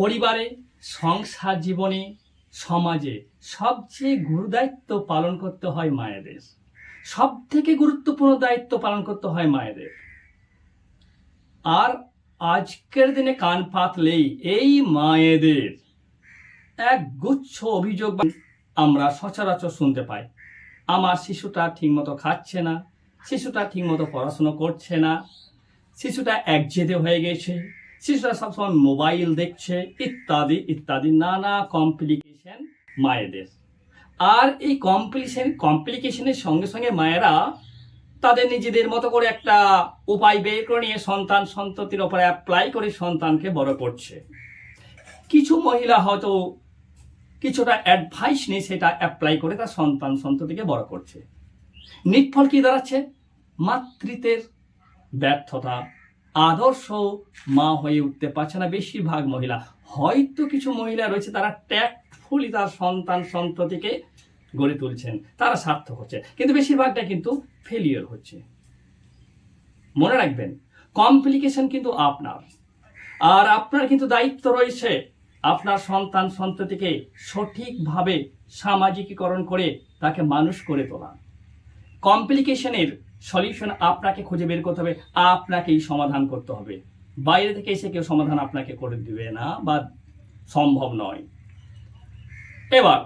পরিবারে, সংসার জীবনে, সমাজে সবচেয়ে গুরুদায়িত্ব পালন করতে হয় মায়েদের। সব থেকে গুরুত্বপূর্ণ দায়িত্ব পালন করতে হয় মায়েদের। আর আজকের দিনে কান পাতলেই এই মায়েদের এক গুচ্ছ অভিযোগ আমরা সচরাচর শুনতে পাই। আমার শিশুটা ঠিকমতো খাচ্ছে না, শিশুটা ঠিকমতো পড়াশুনো করছে না, শিশুটা একজেদে হয়ে গেছে শিশুরা সবসময় মোবাইল দেখছে, ইত্যাদি ইত্যাদি, নানা কমপ্লিকেশন মায়েদের। আর এই কমপ্লিকেশন কমপ্লিকেশনের সঙ্গে সঙ্গে মায়েরা তাদের নিজেদের মতো করে একটা উপায় বের করে নিয়ে সন্তান সন্ততির ওপরে অ্যাপ্লাই করে সন্তানকে বড় করছে। কিছু মহিলা হয়তো কিছুটা অ্যাডভাইস নিয়ে সেটা অ্যাপ্লাই করে তার সন্তান সন্ততিকে বড় করছে। নিটফল কি দাঁড়াচ্ছে? মাতৃত্বের ব্যর্থতা। আদর্শ মা হয়ে উঠতে পারছে না বেশিরভাগ মহিলা। হয়তো কিছু মহিলা রয়েছে তারা ট্যাক্টফুলি তার সন্তান, সন্ততিকে গড়ে তুলছেন। তারা সার্থক হচ্ছে। কিন্তু বেশিরভাগটা কিন্তু ফেলিওর হচ্ছে। মনে রাখবেন কমপ্লিকেশন কিন্তু আপনার। আর আপনার কিন্তু দায়িত্ব রয়েছে আপনার সন্তান, সন্ততিকে সঠিকভাবে সামাজিকীকরণ করে তাকে মানুষ করে তোলা। কমপ্লিকেশনের সলিউশন আপনাকে খুঁজে বের করতে হবে, আপনাকেই সমাধান করতে হবে। বাইরে থেকে এসে কেউ সমাধান আপনাকে করে দিবে না বা সম্ভব নয়। এবার,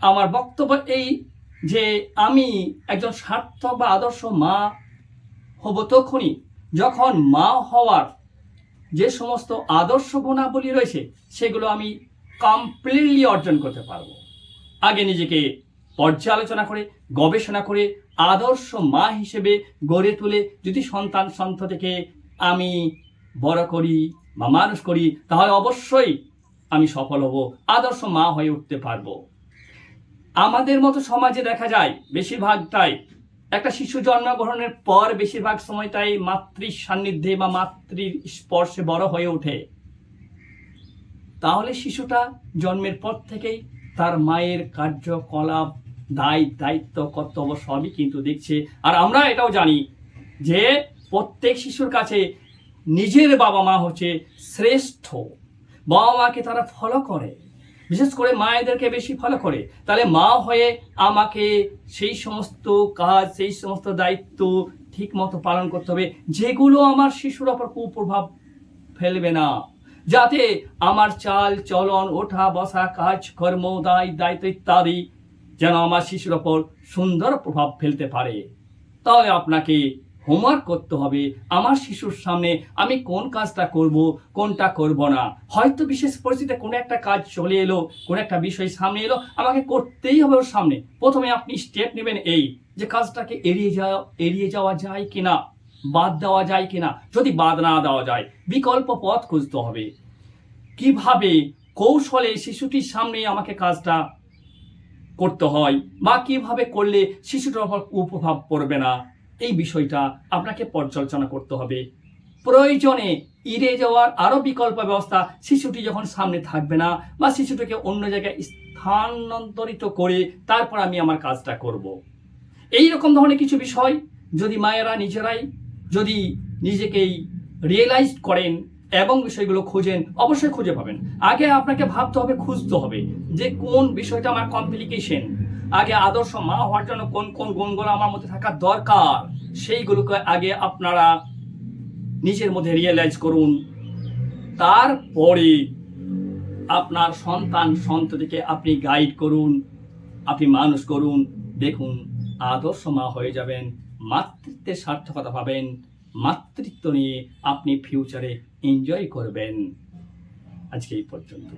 আমার বক্তব্য এই যে আমি একজন সার্থক বা আদর্শ মা হব তখনই যখন মা হওয়ার যে সমস্ত আদর্শ গুণাবলী রয়েছে, সেগুলো আমি কমপ্লিটলি অর্জন করতে পারব। আগে নিজেকে পর্যালোচনা করে, গবেষণা করে, আদর্শ মা হিসেবে গড়ে তুলে। যদি সন্তান সন্ততিকে আমি বড় করি বা মানুষ করি, তাহলে অবশ্যই আমি সফল হব, আদর্শ মা হয়ে উঠতে পারব। আমাদের মতো সমাজে দেখা যায়, বেশিরভাগটাই একটা শিশু জন্মগ্রহণের পর বেশিরভাগ সময়টাই মাতৃ সান্নিধ্যে বা মাতৃর স্পর্শে বড় হয়ে ওঠে। তাহলে শিশুটা জন্মের পর থেকেই তার মায়ের কার্যকলাপ দায়, দায়িত্ব, কর্তব্য সবই কিন্তু দেখছে। আর আমরা এটাও জানি যে প্রত্যেক শিশুর কাছে নিজের বাবা মা হচ্ছে শ্রেষ্ঠ। বাবা মাকে তারা ফলো করে। বিশেষ করে মায়েদেরকে বেশি ফলো করে। তাহলে মা হয়ে আমাকে সেই সমস্ত কাজ, সেই সমস্ত দায়িত্ব ঠিক মতো পালন করতে হবে, যেগুলো আমার শিশুর ওপর কুপ্রভাব ফেলবে না। যাতে আমার চাল, চলন, ওঠা, বসা, কাজ, কর্ম, দায়, দায়িত্ব ইত্যাদি যেন আমার শিশুর ওপর সুন্দর প্রভাব ফেলতে পারে। তাহলে আপনাকে হোমওয়ার্ক করতে হবে। আমার শিশুর সামনে আমি কোন কাজটা করব, কোনটা করব না। হয়তো বিশেষ পরিস্থিতিতে কোনো একটা কাজ চলে এলো, কোনো একটা বিষয় সামনে এলো, আমাকে করতেই হবে ওর সামনে। প্রথমে আপনি স্টেপ নেবেন এই, যে কাজটাকে এড়িয়ে যাওয়া এড়িয়ে যাওয়া যায় কিনা, বাদ দেওয়া যায় কিনা, যদি বাদ না দেওয়া যায়, বিকল্প পথ খুঁজতে হবে। কীভাবে কৌশলে শিশুটির সামনে আমাকে কাজটা করতে হয়, বা কীভাবে করলে শিশুটার উপর কুপ্রভাব পড়বে না, এই বিষয়টা আপনাকে পর্যালোচনা করতে হবে প্রয়োজনে ইরে যাওয়ার আরও বিকল্প ব্যবস্থা শিশুটি যখন সামনে থাকবে না, বা শিশুটিকে অন্য জায়গায় স্থানান্তরিত করে তারপর আমি আমার কাজটা করব। এই রকম ধরনের কিছু বিষয় যদি মায়েরা নিজেরাই যদি নিজেকেই রিয়েলাইজ করেন এবং বিষয়গুলো খুঁজেন, অবশ্যই খুঁজে পাবেন। আগে আপনাকে ভাবতে হবে, খুঁজতে হবে যে কোন বিষয়টা আমার কমপ্লিকেশন আগে আদর্শ মা হওয়ার জন্য কোন কোন গুণগুলো আমার মধ্যে থাকা দরকার, সেইগুলোকে আগে আপনারা নিজের মধ্যে রিয়েলাইজ করুন। তারপরে আপনার সন্তান, সন্ততিকে আপনি গাইড করুন, আপনি মানুষ করুন। দেখুন, আদর্শ মা হয়ে যাবেন, মাতৃত্বের সার্থকতা পাবেন। মাতৃত্ব নিয়ে আপনি ফিউচারে এনজয় করবেন। আজকে এই পর্যন্ত।